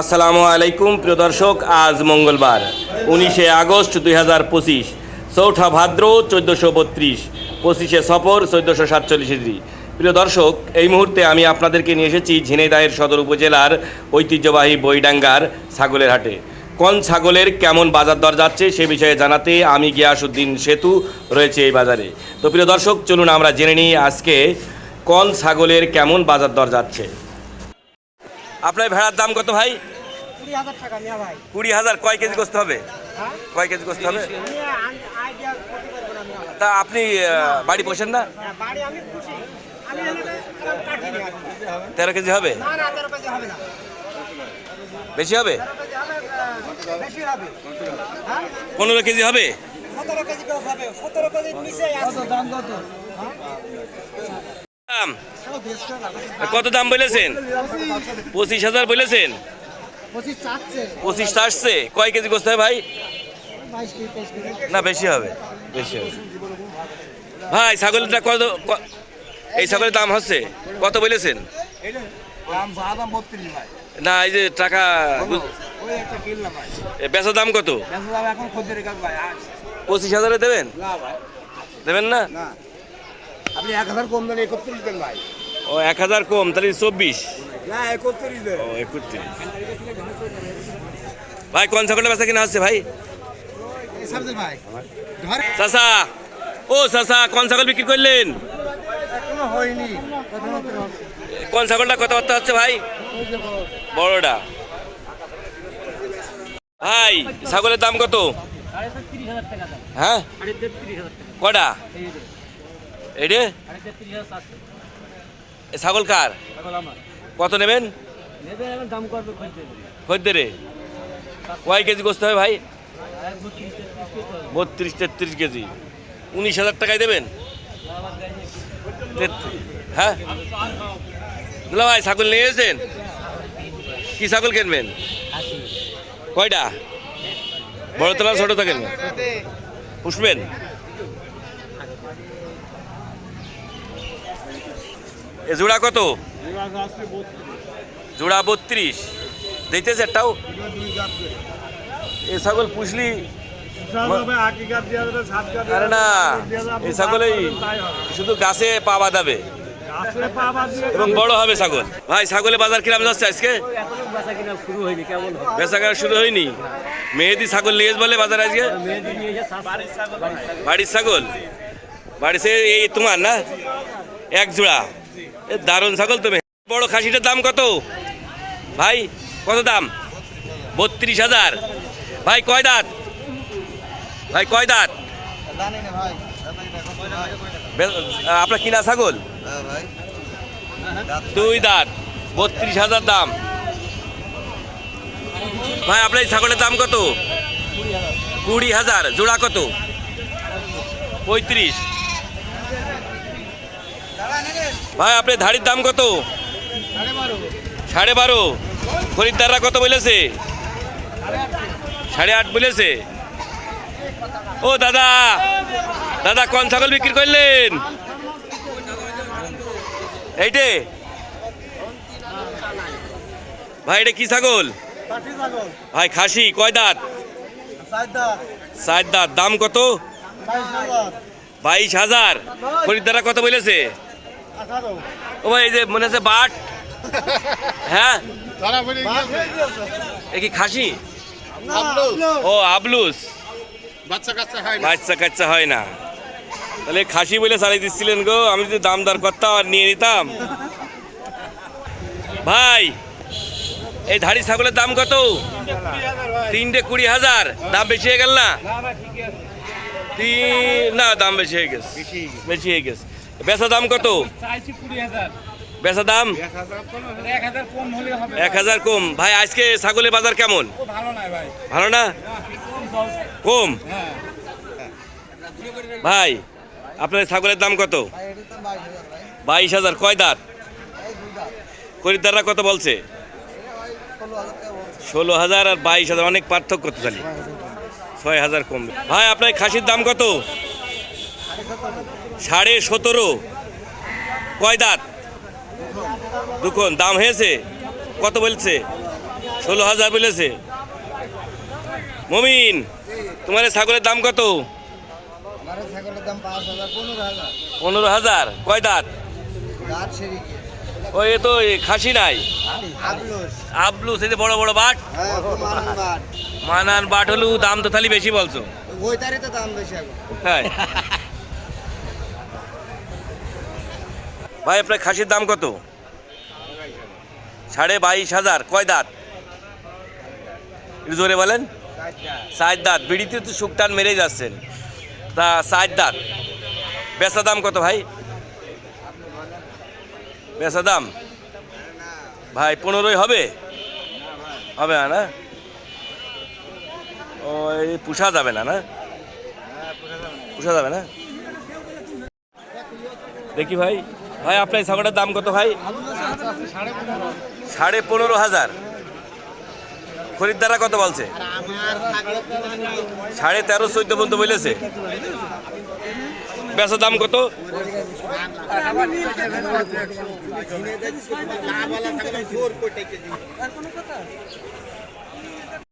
আসসালামু আলাইকুম, প্রিয় দর্শক, আজ মঙ্গলবার, উনিশে আগস্ট দুই হাজার পঁচিশ, চৌঠা ভাদ্র চোদ্দোশো বত্রিশ, পঁচিশে সফর চোদ্দোশো সাতচল্লিশ হিজড়ি। প্রিয় দর্শক, এই মুহূর্তে আমি আপনাদেরকে নিয়ে এসেছি ঝিনাইদাহের সদর উপজেলার ঐতিহ্যবাহী বইডাঙ্গার ছাগলের হাটে। কোন ছাগলের কেমন বাজার দর যাচ্ছে সে বিষয়ে জানাতে আমি গিয়াসুদ্দিন সেতু রয়েছে এই বাজারে। তো প্রিয় দর্শক, চলুন আমরা জেনে নিই আজকে কোন ছাগলের কেমন বাজার দর যাচ্ছে। আপনার ভেড়ার দাম কত ভাই? কুড়ি হাজার কয় কেজি করতে হবে? হ্যাঁ? কয় কেজি করতে হবে তা আপনি বাড়ি পোষেন না? হ্যাঁ, বাড়ি আমি খুশি আমি এখানে কাটিনি আর কি। তেরো কেজি হবে? না না তেরো কেজি হবে না। বেশি হবে? তেরো কেজি হবে আহ, বেশি হবে। হ্যাঁ? পনেরো কেজি হবে? সতেরো কেজি হবে। সতেরো নিচে দাম কত? কত দাম বলেছেন? পঁচিশ হাজার বলেছেন? পঁচিশ আসছে। কয় কেজি গোস্ত হবে ভাই? না বেশি হবে বেশি হবে। ভাই ছাগলটা কত এই ছাগলের দাম হচ্ছে? কত বলেছেন? না এই যে টাকা গু- ওই একটা কিনলাম ভাই এ, বেচা দাম কত পঁচিশ হাজারে দেবেন? দেবেন না। আপনি এক হাজার কম দেন একত্রিশ দেন ভাই। ও এক হাজার কম তাহলে চব্বিশ। না একত্রিশ দেন। ও একত্রিশ। ভাই কোন ছাগলটা বেচা কিনা হচ্ছে ভাই? চাচা ও চাচা কোন ছাগল বিক্রি করলেন? হয়নি কোন ছাগলটা কথাবার্তা হচ্ছে ভাই? বড়টা। ভাই ছাগলের দাম কত? হ্যাঁ? কটা? এডে? ছাগল কার? কত নেবেন? খদ্দেরে কয় কেজি গোস্ত হবে ভাই? বত্রিশ তেত্রিশ কেজি। উনিশ হাজার টাকায় দেবেন। হ্যাঁ? দুলা ভাই, ছাগল নিয়ে এসেছেন? কি ছাগল কিনবেন? কয়টা? বড় তোলা ছোট কিনবেন? পুষবেন? এ জোড়া কত? জোড়া বত্রিশ। দেখতেছে একটাও? এ ছাগল পুষলি আরে না এই ছাগল এই শুধু গাছে পা বাঁধাবে। এবং বড় হবে ছাগল। ভাই ছাগলের বাজার কিরাম যাচ্ছে আজকে? বেচা কেনা শুরু হয়নি মেহেদি ছাগল নিয়ে এসে বলে বাজার আজকে? বাড়ির ছাগল। বাড়ি সে এই তোমার না? এক জোড়া। এ দারুণ ছাগল তুমি। বড় খাসিটার দাম কত? ভাই, কত দাম? বত্রিশ হাজার। ভাই, কয় দাঁত? ভাই, কয় দাঁত? আপনার কিনা ছাগল? দুই দাঁত। বত্রিশ হাজার দাম। ভাই, আপনার এই ছাগলের দাম কত? কুড়ি হাজার। জোড়া কত? পঁয়ত্রিশ। ভাই, আপনার ধাড়ির দাম কত? সাড়ে বারো। খরিদ্দাররা কত বলেছে? সাড়ে আট বলেছে। ও, দাদা। দাদা কোন ছাগল বিক্রি করলেন? এইটে? ভাই, এটা কি ছাগল? ভাই, খাসি, কয় দাঁত? চার দাঁত। দাম কত? বাইশ হাজার। খরিদ্দাররা কত বলেছে? ও ভাই এই যে মনে হচ্ছে বাট? হ্যাঁ? এ কি খাসি? ও আবলুস। বাচ্চা কাচ্চা হয় না। বাচ্চা কাচ্চা হয় না। তাহলে খাসি বলে চালাই দিচ্ছিলেন গো আমি যদি দাম দর করতাম আর নিয়ে নিতাম। ভাই এই ধাড়ি ছাগলের দাম কত? তিনটে কুড়ি হাজার। দাম বেশি হয়ে গেল না? তিন না দাম বেশি হয়ে গেছে। বেশি হয়ে গেছে। বেচা দাম কত? বেচা দাম? এক হাজার কম ভাই আজকে ছাগলের বাজার কেমন? ভালো না? কম? ভাই আপনার ছাগলের দাম কত? বাইশ হাজার। কয় দাঁত? খরিদ্দাররা কত বলছে? ষোলো হাজার আর বাইশ হাজার। অনেক পার্থক্য তো ছয় হাজার কম। ভাই আপনার খাসির দাম কত? সাড়ে সতেরো। কয় দাঁত? দুখন দাম হয়েছে? কত বলছে? ষোলো হাজার বলেছে। মমিন তোমার ছাগলের দাম কত? পনেরো হাজার। কয় দাঁত? গাছ সেরি ও এ তো খাসি নাই। আবলু সে যে বড় বড় বাট। মানন বাট মানান বাট হলু দাম তো তাহলে বেশি বলছো। ওই তো দাম বেশি হ্যাঁ। ভাই, আপনার খাসির দাম কত? সাড়ে বাইশ হাজার। কয় দাঁত? জোরে বলেন। সাত দাঁত। বিড়িতে তো শুকটান মেরে যাচ্ছেন। তা সাত দাঁত। বেচা দাম কত ভাই? বেচা দাম? ভাই, পনেরোই হবে? হবে না না? ও, এই পুষা যাবে না না? পুষা যাবে না? দেখি ভাই। ভাই, আপনার এই ছাগলটার দাম কত ভাই? সাড়ে পনেরো হাজার। খরিদ্দারা কত বলছে? সাড়ে তেরো চোদ্দ পর্যন্ত বলেছে। বেচার দাম কত?